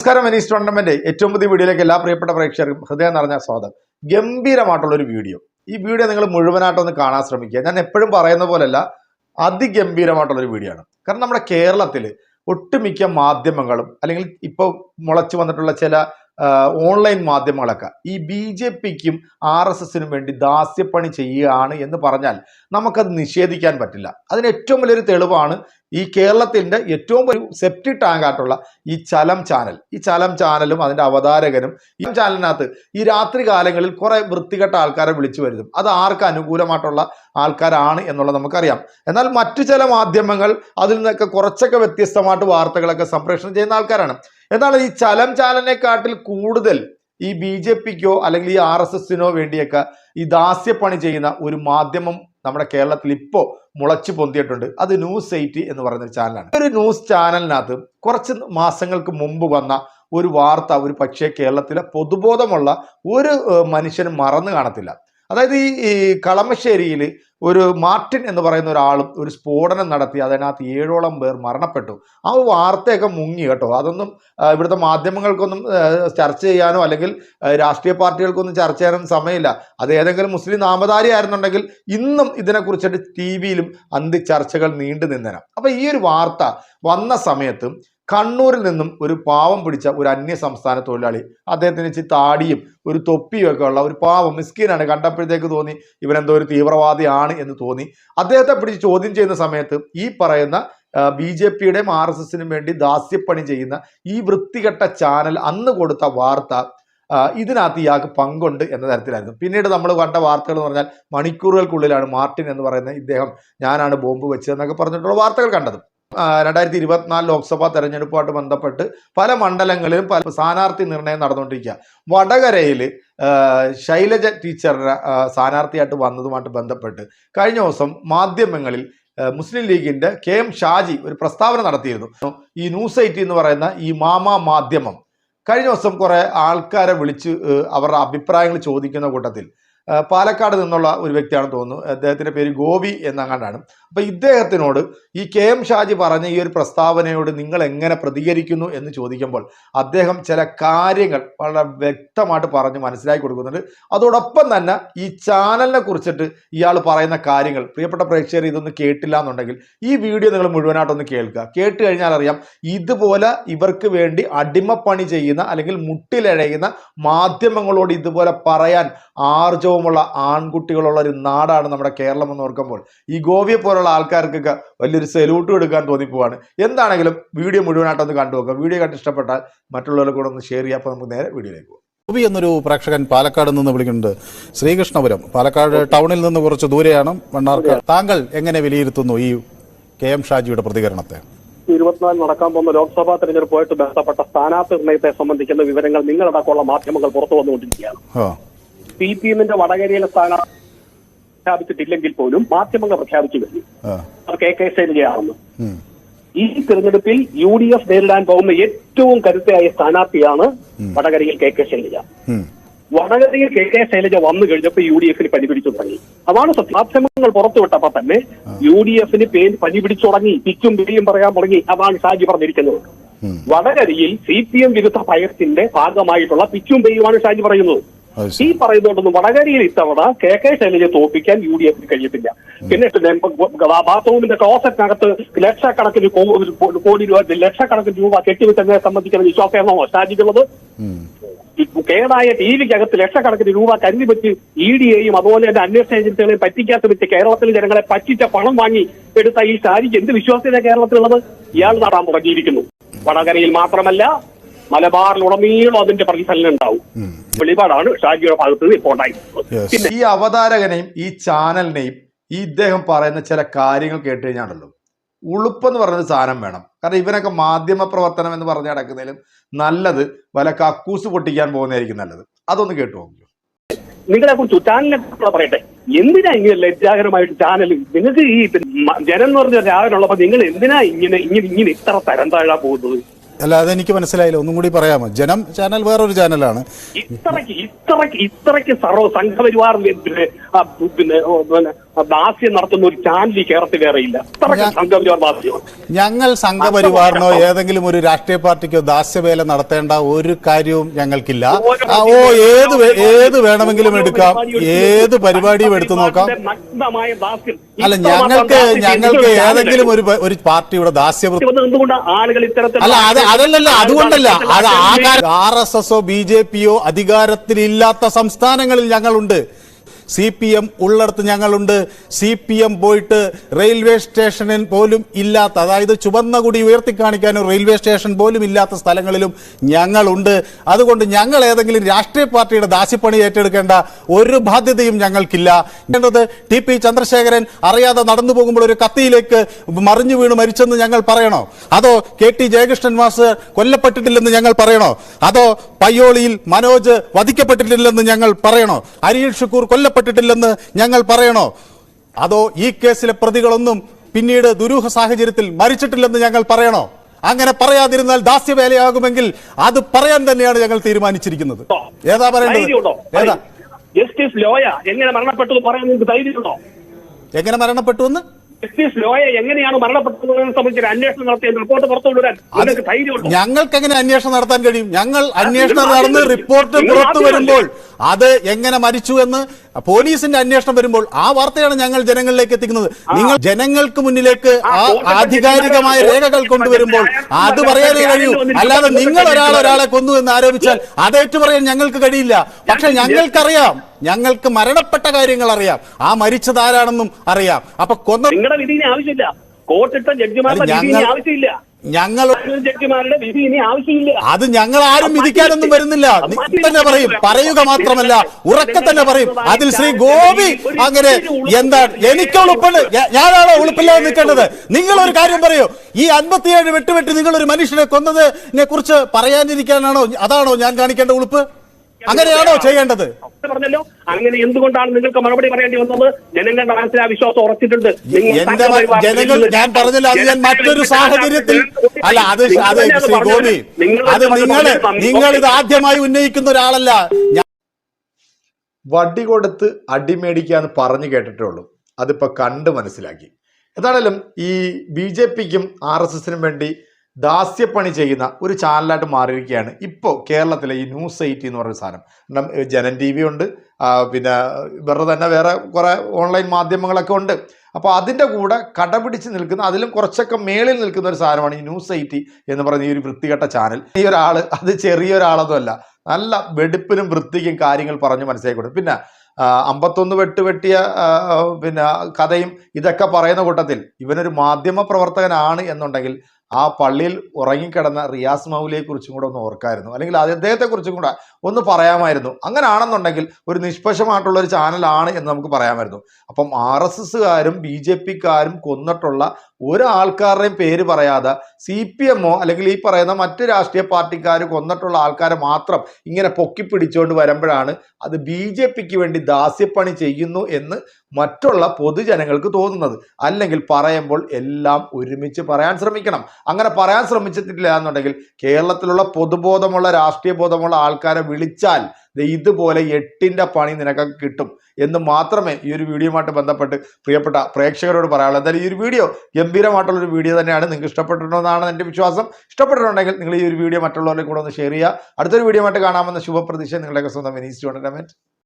നമസ്കാരം Venice tournament ഏറ്റവും പുതിയ വീഡിയോയിലേക്ക് എല്ലാ പ്രിയപ്പെട്ട പ്രേക്ഷകർക്കും ഹൃദയം നിറഞ്ഞ സ്വാഗതം. ഗംഭീരമായിട്ടുള്ള ഒരു വീഡിയോ. ഈ വീഡിയോ നിങ്ങൾ മുഴുവനായിട്ടൊന്ന് കാണാൻ ശ്രമിക്കുക. ഞാൻ എപ്പോഴും പറയുന്ന പോലല്ല അതിഗംഭീരമായിട്ടുള്ള ഒരു വീഡിയോ ആണ്. കാരണം നമ്മുടെ കേരളത്തിൽ ഒട്ടുമിക്ക മാധ്യമങ്ങളും അല്ലെങ്കിൽ ഇപ്പോൾ മുളച്ചു വന്നിട്ടുള്ള ചില ഓൺലൈൻ മാധ്യമങ്ങളൊക്കെ ഈ ബി ജെ പിക്കും ആർ എസ് എസിനും വേണ്ടി ദാസ്യപ്പണി ചെയ്യുകയാണ് എന്ന് പറഞ്ഞാൽ നമുക്കത് നിഷേധിക്കാൻ പറ്റില്ല. അതിന് ഏറ്റവും വലിയൊരു തെളിവാണ് ഈ കേരളത്തിന്റെ ഏറ്റവും വലിയ സെപ്റ്റി ടാങ്കായിട്ടുള്ള ഈ ചലം ചാനൽ. ഈ ചലം ചാനലും അതിന്റെ അവതാരകനും ഈ ചാനലിനകത്ത് ഈ രാത്രി കാലങ്ങളിൽ കുറെ വൃത്തികെട്ട ആൾക്കാരെ വിളിച്ചു വരുത്തും. അത് ആർക്ക് അനുകൂലമായിട്ടുള്ള ആൾക്കാരാണ് എന്നുള്ളത് നമുക്കറിയാം. എന്നാൽ മറ്റു ചില മാധ്യമങ്ങൾ അതിൽ നിന്നൊക്കെ കുറച്ചൊക്കെ വ്യത്യസ്തമായിട്ട് വാർത്തകളൊക്കെ സംപ്രേഷണം ചെയ്യുന്ന ആൾക്കാരാണ്. എന്നാൽ ഈ ചലം ചാലനെക്കാട്ടിൽ കൂടുതൽ ഈ ബി ജെ പിക്കോ അല്ലെങ്കിൽ ഈ ആർ എസ് എസിനോ വേണ്ടിയൊക്കെ ഈ ദാസ്യപ്പണി ചെയ്യുന്ന ഒരു മാധ്യമം നമ്മുടെ കേരളത്തിൽ ഇപ്പോൾ മുളച്ചു പൊന്തിയിട്ടുണ്ട്. അത് ന്യൂസ് എയ്റ്റ് എന്ന് പറയുന്ന ഒരു ചാനലാണ് ഒരു ന്യൂസ് ചാനലിനകത്ത് കുറച്ച് മാസങ്ങൾക്ക് മുമ്പ് വന്ന ഒരു വാർത്ത ഒരു പക്ഷേ കേരളത്തിലെ പൊതുബോധമുള്ള ഒരു മനുഷ്യനും മറന്നു കാണത്തില്ല. അതായത് ഈ കളമശ്ശേരിയിൽ ഒരു മാർട്ടിൻ എന്ന് പറയുന്ന ഒരാളും ഒരു സ്ഫോടനം നടത്തി അതിനകത്ത് ഏഴോളം പേർ മരണപ്പെട്ടു. ആ വാർത്തയൊക്കെ മുങ്ങി കേട്ടോ. അതൊന്നും ഇവിടുത്തെ മാധ്യമങ്ങൾക്കൊന്നും ചർച്ച ചെയ്യാനോ അല്ലെങ്കിൽ രാഷ്ട്രീയ പാർട്ടികൾക്കൊന്നും ചർച്ച ചെയ്യാനും സമയമില്ല. അത് ഏതെങ്കിലും മുസ്ലിം നാമധാരി ആയിരുന്നുണ്ടെങ്കിൽ ഇന്നും ഇതിനെക്കുറിച്ചിട്ട് ടി വിയിലും അന്തി ചർച്ചകൾ നീണ്ടു നിന്നേനെ. അപ്പോൾ ഈ ഒരു വാർത്ത വന്ന സമയത്ത് കണ്ണൂരിൽ നിന്നും ഒരു പാവം പിടിച്ച ഒരു അന്യ സംസ്ഥാന തൊഴിലാളി അദ്ദേഹത്തിന് ഇച്ചിരി താടിയും ഒരു തൊപ്പിയും ഒക്കെ ഉള്ള ഒരു പാവം മിസ്കീനാണ്. കണ്ടപ്പോഴത്തേക്ക് തോന്നി ഇവനെന്തോ ഒരു തീവ്രവാദിയാണ് എന്ന് തോന്നി. അദ്ദേഹത്തെ പിടിച്ച് ചോദ്യം ചെയ്യുന്ന സമയത്ത് ഈ പറയുന്ന ബി ജെ പിയുടെയും ആർ എസ് എസിനും വേണ്ടി ദാസ്യപ്പണി ചെയ്യുന്ന ഈ വൃത്തികെട്ട ചാനൽ അന്ന് കൊടുത്ത വാർത്ത ഇതിനകത്ത് ഇയാൾക്ക് പങ്കുണ്ട് എന്ന തരത്തിലായിരുന്നു. പിന്നീട് നമ്മൾ കണ്ട വാർത്തകൾ എന്ന് പറഞ്ഞാൽ മണിക്കൂറുകൾക്കുള്ളിലാണ് മാർട്ടിൻ എന്ന് പറയുന്ന ഇദ്ദേഹം ഞാനാണ് ബോംബ് വെച്ചതെന്നൊക്കെ പറഞ്ഞിട്ടുള്ള വാർത്തകൾ കണ്ടത്. രണ്ടായിരത്തി ഇരുപത്തിനാല് ലോക്സഭാ തെരഞ്ഞെടുപ്പുമായിട്ട് ബന്ധപ്പെട്ട് പല മണ്ഡലങ്ങളിലും പല സ്ഥാനാർത്ഥി നിർണയം നടന്നുകൊണ്ടിരിക്കുക. വടകരയിൽ ശൈലജ ടീച്ചറിനെ സ്ഥാനാർത്ഥിയായിട്ട് വന്നതുമായിട്ട് ബന്ധപ്പെട്ട് കഴിഞ്ഞ ദിവസം മാധ്യമങ്ങളിൽ മുസ്ലിം ലീഗിന്റെ കെ എം ഷാജി ഒരു പ്രസ്താവന നടത്തിയിരുന്നു. ഈ ന്യൂസ് എയ്റ്റ് എന്ന് പറയുന്ന ഈ മാമ മാധ്യമം. കഴിഞ്ഞ ദിവസം കുറെ ആൾക്കാരെ വിളിച്ച് അവരുടെ അഭിപ്രായങ്ങൾ ചോദിക്കുന്ന കൂട്ടത്തിൽ പാലക്കാട് നിന്നുള്ള ഒരു വ്യക്തിയാണെന്ന് തോന്നുന്നു. അദ്ദേഹത്തിന്റെ പേര് ഗോപി എന്നങ്ങാണ്ടാണ്. അപ്പൊ ഇദ്ദേഹത്തിനോട് ഈ കെ എം ഷാജി പറഞ്ഞ ഈ ഒരു പ്രസ്താവനയോട് നിങ്ങൾ എങ്ങനെ പ്രതികരിക്കുന്നു എന്ന് ചോദിക്കുമ്പോൾ അദ്ദേഹം ചില കാര്യങ്ങൾ വളരെ വ്യക്തമായിട്ട് പറഞ്ഞ് മനസ്സിലാക്കി കൊടുക്കുന്നുണ്ട്. അതോടൊപ്പം തന്നെ ഈ ചാനലിനെ കുറിച്ചിട്ട് ഇയാൾ പറയുന്ന കാര്യങ്ങൾ പ്രിയപ്പെട്ട പ്രേക്ഷകർ ഇതൊന്നും കേട്ടില്ല എന്നുണ്ടെങ്കിൽ ഈ വീഡിയോ നിങ്ങൾ മുഴുവനായിട്ടൊന്ന് കേൾക്കുക. കേട്ട് കഴിഞ്ഞാൽ അറിയാം ഇതുപോലെ ഇവർക്ക് വേണ്ടി അടിമപ്പണി ചെയ്യുന്ന അല്ലെങ്കിൽ മുട്ടിലഴയുന്ന മാധ്യമങ്ങളോട് ഇതുപോലെ പറയാൻ ആർജവമുള്ള ആൺകുട്ടികളുള്ള ഒരു നാടാണ് നമ്മുടെ കേരളം എന്ന് ഓർക്കുമ്പോൾ. ഈ ഗോവിയെ പോലുള്ള ആൾക്കാർക്കൊക്കെ വലിയൊരു സെലൂട്ട് എടുക്കാൻ തോന്നിപ്പോവാണ്. എന്താണെങ്കിലും വീഡിയോ മുഴുവനായിട്ടൊന്ന് കണ്ടു നോക്കാം. വീഡിയോ കണ്ട് ഇഷ്ടപ്പെട്ടാൽ മറ്റുള്ളവരെ കൂടെ ഒന്ന് ഷെയർ ചെയ്യാം അപ്പോൾ നമുക്ക് നേരെ വീഡിയോയിലേക്ക് പോകാം. ഗോപി എന്നൊരു പ്രേക്ഷകൻ പാലക്കാട് നിന്ന് വിളിക്കുന്നുണ്ട്. ശ്രീകൃഷ്ണപുരം. പാലക്കാട് ടൗണിൽ നിന്ന് കുറച്ച് ദൂരെയാണ്. മണ്ണാർക്ക് താങ്കൾ എങ്ങനെ വിലയിരുത്തുന്നു ഈ കെ എം ഷാജിയുടെ പ്രതികരണത്തെ? ഇരുപത്തിനാല് നടക്കാൻ പോകുന്ന ലോക്സഭാ തെരഞ്ഞെടുപ്പുമായിട്ട് ബന്ധപ്പെട്ട സ്ഥാനാർത്ഥി നിർണയത്തെ സംബന്ധിക്കുന്ന വിവരങ്ങൾ നിങ്ങളടക്കമുള്ള മാധ്യമങ്ങൾ പുറത്തു വന്നുകൊണ്ടിരിക്കുകയാണ് ആ. സി പി എമ്മിന്റെ വടകരയിലെ സ്ഥാനാർത്ഥി പ്രഖ്യാപിച്ചിട്ടില്ലെങ്കിൽ പോലും മാധ്യമങ്ങൾ പ്രഖ്യാപിച്ചു കഴിഞ്ഞു. അത് കെ കെ ശൈലജയാണെന്ന്. ഈ തെരഞ്ഞെടുപ്പിൽ യു ഡി എഫ് നേരിടാൻ പോകുന്ന ഏറ്റവും കരുത്തയായ സ്ഥാനാർത്ഥിയാണ് വടകരയിൽ കെ കെ ശൈലജ. വടകരയിൽ കെ കെ ശൈലജ വന്നു കഴിഞ്ഞപ്പോൾ യു ഡി എഫിന് പനി പിടിച്ചു തുടങ്ങി. അതാണ് മാധ്യമങ്ങൾ പുറത്തുവിട്ടപ്പോ തന്നെ യു ഡി എഫിന് പേ പനി പിടിച്ചു തുടങ്ങി. പിച്ചും പിടിയും പറയാൻ തുടങ്ങി. അതാണ് ഷാജി പറഞ്ഞിരിക്കുന്നത്. വടകരയിൽ സി പി എം വിരുദ്ധ ഭയത്തിന്റെ ഭാഗമായിട്ടുള്ള പിച്ചും പെയ്യുമാണ് ഷാജി പറയുന്നത്. ഈ പറയുന്നതുകൊണ്ടൊന്നും വടകരയിൽ ഇത്തവണ കെ കെ ശൈലജയെ തോൽപ്പിക്കാൻ യു ഡി എഫിന് കഴിയത്തില്ല പിന്നെ ബാത്റൂമിന്റെ ക്ലോസറ്റിനകത്ത് ലക്ഷക്കണക്കിന് കോടി രൂപ ലക്ഷക്കണക്കിന് രൂപ കെട്ടിവിട്ടതിനെ സംബന്ധിക്കുന്ന വിശ്വാസമാണോ ഷാജിക്കുള്ളത് കേടായ ടി വിക്കകത്ത് ലക്ഷക്കണക്കിന് രൂപ കരുതി വെച്ച് ഇ ഡിയെയും അതുപോലെ തന്നെ അന്വേഷണ ഏജൻസികളെയും പറ്റിക്കാത്ത വെച്ച് കേരളത്തിലെ ജനങ്ങളെ പറ്റിച്ച പണം വാങ്ങി എടുത്ത ഈ ഷാജിക്ക് എന്ത് വിശ്വാസ്യത കേരളത്തിലുള്ളത്? ഇയാൾ നടാൻ തുടങ്ങിയിരിക്കുന്നു. വടകരയിൽ മാത്രമല്ല മലബാറിലുടനീളം അതിന്റെ പ്രതിഫലനം ഉണ്ടാവും. വെളിപാടാണ് ഷാജിയുടെ ഭാഗത്ത് നിന്ന് ഇപ്പോൾ ഉണ്ടായിട്ടുള്ളത് ഈ അവതാരകനെയും ഈ ചാനലിനെയും ഈ ഇദ്ദേഹം പറയുന്ന ചില കാര്യങ്ങൾ കേട്ട് കഴിഞ്ഞാണല്ലോ. ഉളുപ്പെന്ന് പറയുന്ന സാധനം വേണം. കാരണം ഇവനൊക്കെ മാധ്യമ പ്രവർത്തനം എന്ന് പറഞ്ഞ് നടക്കുന്നതിലും നല്ലത് വല്ല കക്കൂസ് പൊട്ടിക്കാൻ പോകുന്നതായിരിക്കും നല്ലത്. അതൊന്ന് കേട്ടു നോക്കൂ നിങ്ങളെ കുറിച്ച് ചാനലിനെ കുറിച്ചുള്ള പറയട്ടെ? എന്തിനാ ഇങ്ങനെ ലജ്ജാകരമായിട്ട് ചാനൽ നിങ്ങൾക്ക് ഈ ജനം എന്ന് പറഞ്ഞ രാവിലെ ഉള്ളപ്പോ നിങ്ങൾ എന്തിനാ ഇങ്ങനെ ഇങ്ങനെ ഇങ്ങനെ ഇത്ര തരം താഴാൻ പോകുന്നത്? അല്ല അതെനിക്ക് മനസ്സിലായില്ല. ഒന്നും കൂടി പറയാമോ? ജനം ചാനൽ വേറൊരു ചാനലാണ്. ഇത്രയ്ക്ക് ഇത്രയ്ക്ക് ഇത്രയ്ക്ക് സർവ സംഘപരിവാർ പിന്നെ ദാസ്യം നടത്തുന്ന ഒരു ചാനൽ ഈ കേരളത്തിൽ വേറെ ഇല്ല അത്രയ്ക്ക് സംഘപരിവാർ ദാസ്യമാണ് ഞങ്ങൾ സംഘപരിവാറിനോ ഏതെങ്കിലും ഒരു രാഷ്ട്രീയ പാർട്ടിക്കോ ദാസ്യവേല നടത്തേണ്ട ഒരു കാര്യവും ഞങ്ങൾക്കില്ല. ഓ ഏത് ഏത് വേണമെങ്കിലും എടുക്കാം. ഏത് പരിപാടിയും എടുത്തു നോക്കാം. അല്ല ഞങ്ങൾക്ക് ഞങ്ങൾക്ക് ഏതെങ്കിലും ഒരു ഒരു പാർട്ടിയുടെ ദാസ്യവൃത്തി അല്ല അത് അതല്ലല്ല അതുകൊണ്ടല്ല. അത് ആർ എസ് എസോ ബി ജെ പിയോ അധികാരത്തിലില്ലാത്ത സംസ്ഥാനങ്ങളിൽ ഞങ്ങളുണ്ട്. സി പി എം ഉള്ളിടത്ത് ഞങ്ങളുണ്ട്. സി പി എം പോയിട്ട് റെയിൽവേ സ്റ്റേഷനിൽ പോലും ഇല്ലാത്ത അതായത് ചുവന്ന കുടി ഉയർത്തിക്കാണിക്കാനും റെയിൽവേ സ്റ്റേഷൻ പോലും ഇല്ലാത്ത സ്ഥലങ്ങളിലും ഞങ്ങളുണ്ട്. അതുകൊണ്ട് ഞങ്ങൾ ഏതെങ്കിലും രാഷ്ട്രീയ പാർട്ടിയുടെ ദാസിപ്പണി ഏറ്റെടുക്കേണ്ട ഒരു ബാധ്യതയും ഞങ്ങൾക്കില്ല. വേണ്ടത് ടി പി ചന്ദ്രശേഖരൻ അറിയാതെ നടന്നു പോകുമ്പോൾ ഒരു കത്തിയിലേക്ക് മറിഞ്ഞു വീണ് മരിച്ചെന്ന് ഞങ്ങൾ പറയണോ? അതോ കെ ടി ജയകൃഷ്ണൻ മാസ് കൊല്ലപ്പെട്ടിട്ടില്ലെന്ന് ഞങ്ങൾ പറയണോ? അതോ പയ്യോളിയിൽ മനോജ് വധിക്കപ്പെട്ടിട്ടില്ലെന്ന് ഞങ്ങൾ പറയണോ? അരിയൽ ഷുക്കൂർ കൊല്ലപ്പെട്ടിട്ടില്ലെന്ന് ഞങ്ങൾ പറയണോ? അതോ ഈ കേസിലെ പ്രതികളൊന്നും പിന്നീട് ദുരൂഹ സാഹചര്യത്തിൽ മരിച്ചിട്ടില്ലെന്ന് ഞങ്ങൾ പറയണോ? അങ്ങനെ പറയാതിരുന്നാൽ ദാസ്യവേലയാകുമെങ്കിൽ അത് പറയാൻ തന്നെയാണ് ഞങ്ങൾ തീരുമാനിച്ചിരിക്കുന്നത്. ഏതാ പറയേണ്ടത്? ഏതാ? ജസ്റ്റിസ് ലോയ എങ്ങനെ മരണപ്പെട്ടു എന്ന് പറയാൻ നിങ്ങൾക്ക് ധൈര്യമുണ്ടോ? എങ്ങനെ മരണപ്പെട്ടു എന്ന്? ജസ്റ്റിസ് ലോയ എങ്ങനെയാണ് മരണപ്പെട്ടതെന്ന് സംബന്ധിച്ച് അന്വേഷണം നടത്തിയ റിപ്പോർട്ട് പുറത്തുവിടാൻ ഞങ്ങൾക്ക് എങ്ങനെ അന്വേഷണം നടത്താൻ കഴിയും? ഞങ്ങൾ അന്വേഷണം നടന്ന് റിപ്പോർട്ട് പുറത്തു വരുമ്പോൾ അത് എങ്ങനെ മരിച്ചു എന്ന് പോലീസിന്റെ അന്വേഷണം വരുമ്പോൾ ആ വാർത്തയാണ് ഞങ്ങൾ ജനങ്ങളിലേക്ക് എത്തിക്കുന്നത്. നിങ്ങൾ ജനങ്ങൾക്ക് മുന്നിലേക്ക് ആ, ആധികാരികമായ രേഖകൾ കൊണ്ടുവരുമ്പോൾ അത് പറയാനേ കഴിയൂ. അല്ലാതെ നിങ്ങൾ ഒരാൾ ഒരാളെ കൊന്നു എന്ന് ആരോപിച്ചാൽ അത് ഏറ്റുപറയാൻ ഞങ്ങൾക്ക് കഴിയില്ല. പക്ഷെ ഞങ്ങൾക്കറിയാം. ഞങ്ങൾക്ക് മരണപ്പെട്ട കാര്യങ്ങൾ അറിയാം. ആ മരിച്ചതാരാണെന്നും അറിയാം. അപ്പൊ കൊന്ന നിങ്ങളുടെ വിധി ആവശ്യമില്ല. കോർട്ടിട്ട ജഡ്ജിമാരുടെ വിധി ഇനി ആവശ്യമില്ല. ഞങ്ങൾ ജഡ്ജിമാരുടെ വിധി ഇനി ആവശ്യമില്ല. അത് ഞങ്ങൾ ആരും വിധിക്കാനൊന്നും വരുന്നില്ല. തന്നെ പറയും. പറയുക മാത്രമല്ല. ഉറക്കെ തന്നെ പറയും. അതിൽ ശ്രീ ഗോപി അങ്ങനെ എന്താ എനിക്ക് ഉളുപ്പുണ്ട് ഞാനാണോ ഉളുപ്പില്ലാതെ നിൽക്കേണ്ടത്? നിങ്ങൾ ഒരു കാര്യം പറയൂ. ഈ അൻപത്തിയേഴ് വെട്ടുവെട്ടി നിങ്ങൾ ഒരു മനുഷ്യനെ കൊന്നതിനെ കുറിച്ച് പറയാനിരിക്കാനാണോ? അതാണോ ഞാൻ കാണിക്കേണ്ട ഉളുപ്പ്? അങ്ങനെയാണോ ചെയ്യേണ്ടത്? പറഞ്ഞല്ലോ അങ്ങനെ എന്തുകൊണ്ടാണ് നിങ്ങൾക്ക് മറുപടി പറയേണ്ടി വന്നത്? ജനങ്ങളുടെ മനസ്സിൽ ആ വിശ്വാസം ഉറച്ചിട്ടുണ്ട്. ജനങ്ങൾ ഞാൻ പറഞ്ഞില്ല അത് ഞാൻ മറ്റൊരു സാഹചര്യത്തിൽ അല്ല അത് അത് ശ്രീ ഗോപി അത് നിങ്ങൾ നിങ്ങൾ ഇത് ആദ്യമായി ഉന്നയിക്കുന്ന ഒരാളല്ല. വടി കൊടുത്ത് അടിമേടിക്കാന്ന് പറഞ്ഞു കേട്ടിട്ടേ ഉള്ളൂ അതിപ്പോ കണ്ട് മനസ്സിലാക്കി. എന്താണേലും ഈ ബി ജെ പിക്കും ആർ എസ് എസിനും വേണ്ടി ദാസ്യപ്പണി ചെയ്യുന്ന ഒരു ചാനലായിട്ട് മാറിയിരിക്കുകയാണ്. ഇപ്പോൾ കേരളത്തിലെ ഈ ന്യൂസ് എയ്റ്റി എന്ന് പറയുന്ന സാധനം. ജനൻ ടി വി ഉണ്ട്. പിന്നെ ഇവരുടെ തന്നെ വേറെ കുറേ ഓൺലൈൻ മാധ്യമങ്ങളൊക്കെ ഉണ്ട്. അപ്പോൾ അതിന്റെ കൂടെ കടപിടിച്ച് നിൽക്കുന്ന അതിലും കുറച്ചൊക്കെ മേളിൽ നിൽക്കുന്ന ഒരു സാധനമാണ് ഈ ന്യൂസ് എയ്റ്റി എന്ന് പറയുന്ന ഈ ഒരു വൃത്തികെട്ട ചാനൽ ഈ ഒരാൾ അത് ചെറിയൊരാളൊന്നുമല്ല നല്ല വെടുപ്പിനും വൃത്തിക്കും കാര്യങ്ങൾ പറഞ്ഞ് മനസ്സിലാക്കി കൊടുക്കും പിന്നെ അമ്പത്തൊന്ന് വെട്ട് വെട്ടിയ പിന്നെ കഥയും ഇതൊക്കെ പറയുന്ന കൂട്ടത്തിൽ ഇവനൊരു മാധ്യമ പ്രവർത്തകനാണ് എന്നുണ്ടെങ്കിൽ ആ പള്ളിയിൽ ഉറങ്ങിക്കിടന്ന റിയാസ് മൗലിയെ കുറിച്ചും കൂടെ ഒന്ന് ഓർക്കായിരുന്നു. അല്ലെങ്കിൽ അദ്ദേഹത്തെ കുറിച്ചും കൂടെ ഒന്ന് പറയാമായിരുന്നു. അങ്ങനെയാണെന്നുണ്ടെങ്കിൽ ഒരു നിഷ്പക്ഷമായിട്ടുള്ള ഒരു ചാനലാണ് എന്ന് നമുക്ക് പറയാമായിരുന്നു. അപ്പം ആർ എസ് എസ്സുകാരും ബി ജെ പിക്കാരും കൊന്നിട്ടുള്ള ഒരാൾക്കാരുടെയും പേര് പറയാതെ സി പി എമ്മോ അല്ലെങ്കിൽ ഈ പറയുന്ന മറ്റു രാഷ്ട്രീയ പാർട്ടിക്കാർ കൊന്നിട്ടുള്ള ആൾക്കാരെ മാത്രം ഇങ്ങനെ പൊക്കി പിടിച്ചുകൊണ്ട് വരുമ്പോഴാണ് അത് ബി ജെ പിക്ക് വേണ്ടി ദാസ്യപ്പണി ചെയ്യുന്നു എന്ന് മറ്റുള്ള പൊതുജനങ്ങൾക്ക് തോന്നുന്നത്. അല്ലെങ്കിൽ പറയുമ്പോൾ എല്ലാം ഒരുമിച്ച് പറയാൻ ശ്രമിക്കണം. അങ്ങനെ പറയാൻ ശ്രമിച്ചിട്ടില്ല എന്നുണ്ടെങ്കിൽ കേരളത്തിലുള്ള പൊതുബോധമുള്ള രാഷ്ട്രീയ ബോധമുള്ള ആൾക്കാരെ വിളിച്ചാൽ ഇതുപോലെ എട്ടിന്റെ പണി നിനക്കൊക്കെ കിട്ടും എന്ന് മാത്രമേ ഈ ഒരു വീഡിയോയുമായിട്ട് ബന്ധപ്പെട്ട് പ്രിയപ്പെട്ട പ്രേക്ഷകരോട് പറയാനുള്ളൂ. എന്തായാലും ഈ ഒരു വീഡിയോ ഗംഭീരമായിട്ടുള്ള ഒരു വീഡിയോ തന്നെയാണ്. നിങ്ങൾക്ക് ഇഷ്ടപ്പെട്ടിട്ടുണ്ടെന്നാണ് എന്റെ വിശ്വാസം. ഇഷ്ടപ്പെട്ടിട്ടുണ്ടെങ്കിൽ നിങ്ങൾ ഈ ഒരു വീഡിയോ മറ്റുള്ളവരുടെ കൂടെ ഒന്ന് ഷെയർ ചെയ്യുക. അടുത്തൊരു വീഡിയോ ആയിട്ട് കാണാമെന്ന് ശുഭപ്രതീക്ഷ നിങ്ങളുടെയൊക്കെ സ്വന്തം വിനീസ് രമേറ്റ്